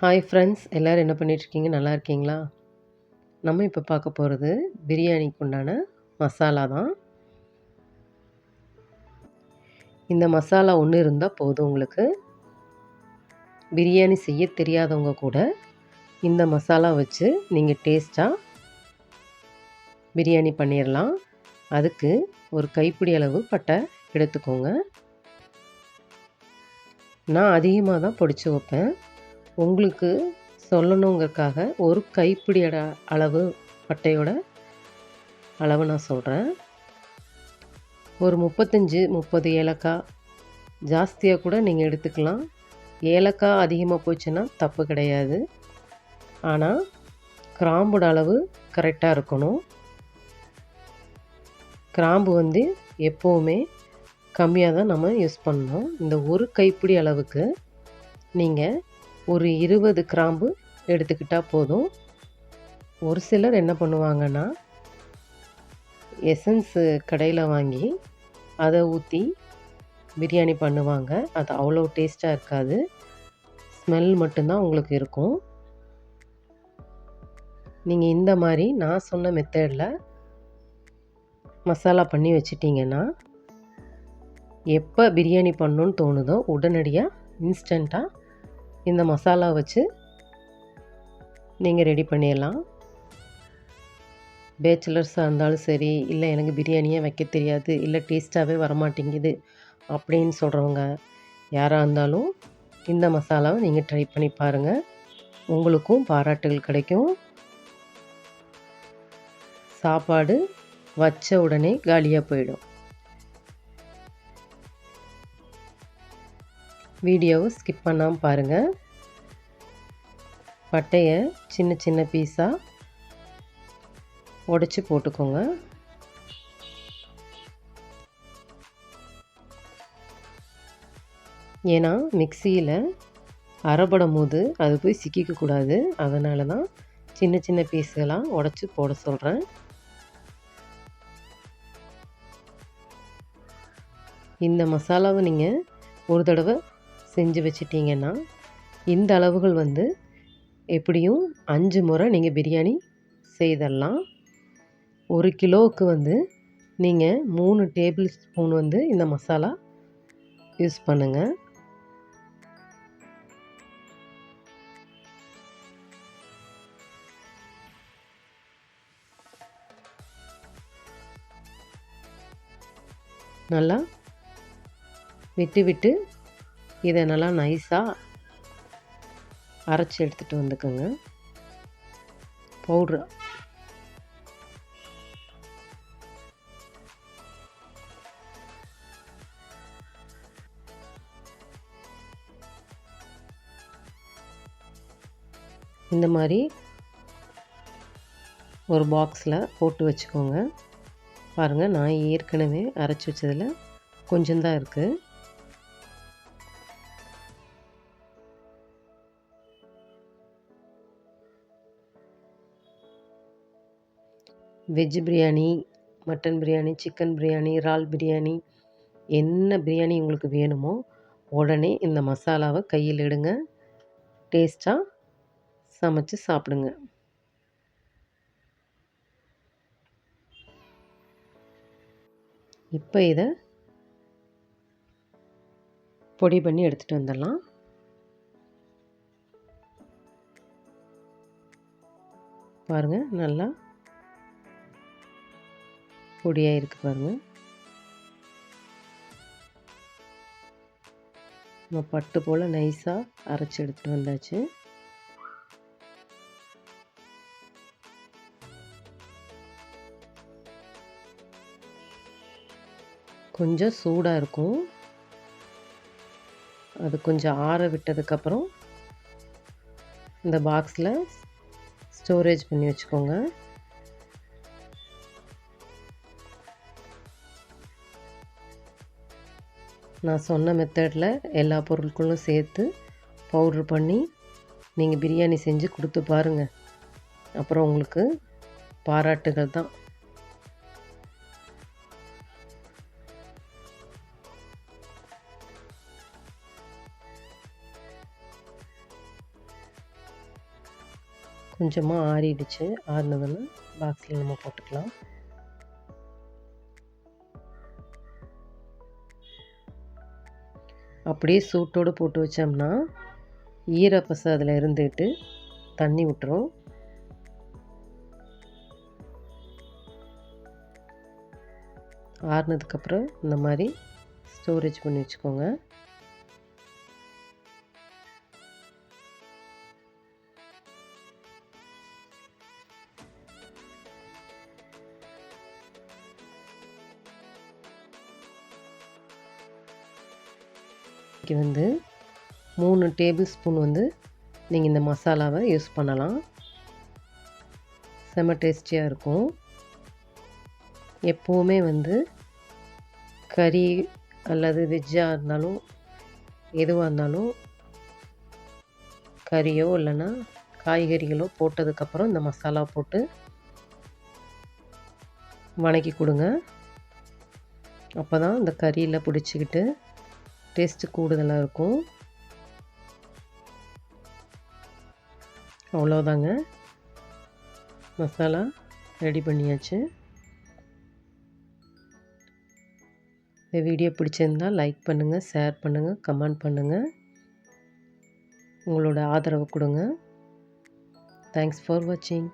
Hi friends எல்லோரும் என்ன பண்ணிகிட்ருக்கீங்க நல்லா இருக்கீங்களா? நம்ம இப்போ பார்க்க போகிறது பிரியாணிக்கு உண்டான மசாலா தான். இந்த மசாலா ஒன்று இருந்தால் போதும் உங்களுக்கு. பிரியாணி செய்ய தெரியாதவங்க கூட இந்த மசாலா வச்சு நீங்கள் டேஸ்ட்டாக பிரியாணி பண்ணிடலாம் அதுக்கு ஒரு கைப்பிடி அளவு பட்டை எடுத்துக்கோங்க. நான் அதிகமாக தான் பொடிச்சு வைப்பேன். உங்களுக்கு சொல்லணுங்கிறதுக்காக ஒரு கைப்பிடி அட அளவு பட்டையோட அளவு நான் சொல்கிறேன் ஒரு முப்பத்தஞ்சு முப்பது ஏலக்காய் ஜாஸ்தியாக கூட நீங்கள் எடுத்துக்கலாம். ஏலக்காய் அதிகமாக போச்சுன்னா தப்பு கிடையாது. ஆனால் கிராம்போட அளவு கரெக்டாக இருக்கணும். கிராம்பு வந்து எப்போவுமே கம்மியாக தான் நம்ம யூஸ் பண்ணணும். இந்த ஒரு கைப்பிடி அளவுக்கு நீங்கள் ஒரு இருபது கிராம்பு எடுத்துக்கிட்டால் போதும். ஒரு சிலர் என்ன பண்ணுவாங்கன்னா எசன்ஸு கடையில் வாங்கி அதை ஊற்றி பிரியாணி பண்ணுவாங்க. அது அவ்வளோ டேஸ்ட்டாக இருக்காது. ஸ்மெல் மட்டும்தான் உங்களுக்கு இருக்கும். நீங்கள் இந்த மாதிரி நான் சொன்ன மெத்தடில் மசாலா பண்ணி வச்சிட்டிங்கன்னா எப்போ பிரியாணி பண்ணணுன்னு தோணுதோ உடனடியாக இன்ஸ்டண்ட்டாக இந்த மசாலா வச்சு நீங்கள் ரெடி பண்ணிடலாம். பேச்சுலர்ஸாக இருந்தாலும் சரி இல்லை எனக்கு பிரியாணியே வைக்க தெரியாது இல்லை டேஸ்ட்டாகவே வரமாட்டேங்குது அப்படின்னு சொல்கிறவங்க யாராக இருந்தாலும் இந்த மசாலாவை நீங்கள் ட்ரை பண்ணி பாருங்கள் உங்களுக்கும் பாராட்டுகள் கிடைக்கும். சாப்பாடு வச்ச உடனே காலியாக போயிடும். வீடியோவை ஸ்கிப் பண்ணாமல் பாருங்கள் பட்டையை சின்ன சின்ன பீஸாக உடச்சி போட்டுக்கோங்க. ஏன்னா மிக்சியில் அரைப்படும் போது அது போய் சிக்கிக்கக்கூடாது அதனால தான் சின்ன சின்ன பீஸுகளாக உடச்சி போட சொல்கிறேன் இந்த மசாலாவை நீங்கள் ஒரு தடவை செஞ்சு வச்சிட்டிங்கன்னா இந்த அளவுகள் வந்து எப்படியும் அஞ்சு முறை நீங்கள் பிரியாணி செய்தரலாம். ஒரு கிலோவுக்கு வந்து நீங்கள் மூணு டேபிள் ஸ்பூன் வந்து இந்த மசாலா யூஸ் பண்ணுங்கள் நல்லா விட்டு விட்டு இதை நல்லா நைஸாக அரைச்சி எடுத்துகிட்டு வந்துக்கோங்க. பவுட்ரு இந்த மாதிரி ஒரு பாக்ஸில் போட்டு வச்சுக்கோங்க. பாருங்கள் நான் ஏற்கனவே அரைச்சி வச்சதில் கொஞ்சம்தான் இருக்குது veg biryani mutton biryani chicken biryani இறால் பிரியாணி என்ன பிரியாணி உங்களுக்கு வேணுமோ உடனே இந்த மசாலாவை கையில் எடுங்க. டேஸ்ட்டாக சமைச்சு சாப்பிடுங்க. இப்போ இதை பொடி பண்ணி எடுத்துகிட்டு வந்துடலாம். பாருங்கள் நல்லா பொடியாக இருக்குது பாருங்கள் நம்ம பட்டு போல் நைஸாக அரைச்சி எடுத்துகிட்டு வந்தாச்சு. கொஞ்சம் சூடாக இருக்கும். அது கொஞ்சம் ஆற விட்டதுக்கப்புறம் இந்த பாக்ஸில் ஸ்டோரேஜ் பண்ணி வச்சுக்கோங்க. நான் சொன்ன மெத்தடில் எல்லா பொருட்களும் சேர்த்து பவுட்ரு பண்ணி நீங்கள் பிரியாணி செஞ்சு கொடுத்து பாருங்கள் அப்புறம் உங்களுக்கு பாராட்டுகள் தான். கொஞ்சமாக ஆறிடுச்சு. ஆறினதுன்னு பாக்ஸில் நம்ம போட்டுக்கலாம். அப்படியே சூட்டோடு போட்டு வச்சோம்னா ஈரப்பசை அதில் இருந்துட்டு தண்ணி விட்டுரும் ஆறுனதுக்கப்புறம் இந்த மாதிரி ஸ்டோரேஜ் பண்ணி வச்சுக்கோங்க. இன்றைக்கி வந்து மூணு டேபிள் ஸ்பூன் வந்து நீங்கள் இந்த மசாலாவை யூஸ் பண்ணலாம். செம்ம டேஸ்டியாக இருக்கும். எப்போவுமே வந்து கறி அல்லது வெஜ்ஜாக இருந்தாலும் எதுவாக இருந்தாலும் கறியோ இல்லைன்னா காய்கறிகளோ போட்டதுக்கப்புறம் இந்த மசாலா போட்டு வணக்கி கொடுங்க. அப்போ தான் இந்த கறியில் பிடிச்சிக்கிட்டு டேஸ்ட்டு கூடுதலாக இருக்கும். அவ்வளோதாங்க மசாலா ரெடி பண்ணியாச்சு. இந்த வீடியோ பிடிச்சிருந்தால் லைக் பண்ணுங்கள் ஷேர் பண்ணுங்கள் கமெண்ட் பண்ணுங்கள் உங்களோட ஆதரவு கொடுங்க. தேங்க்ஸ் ஃபார் வாட்சிங்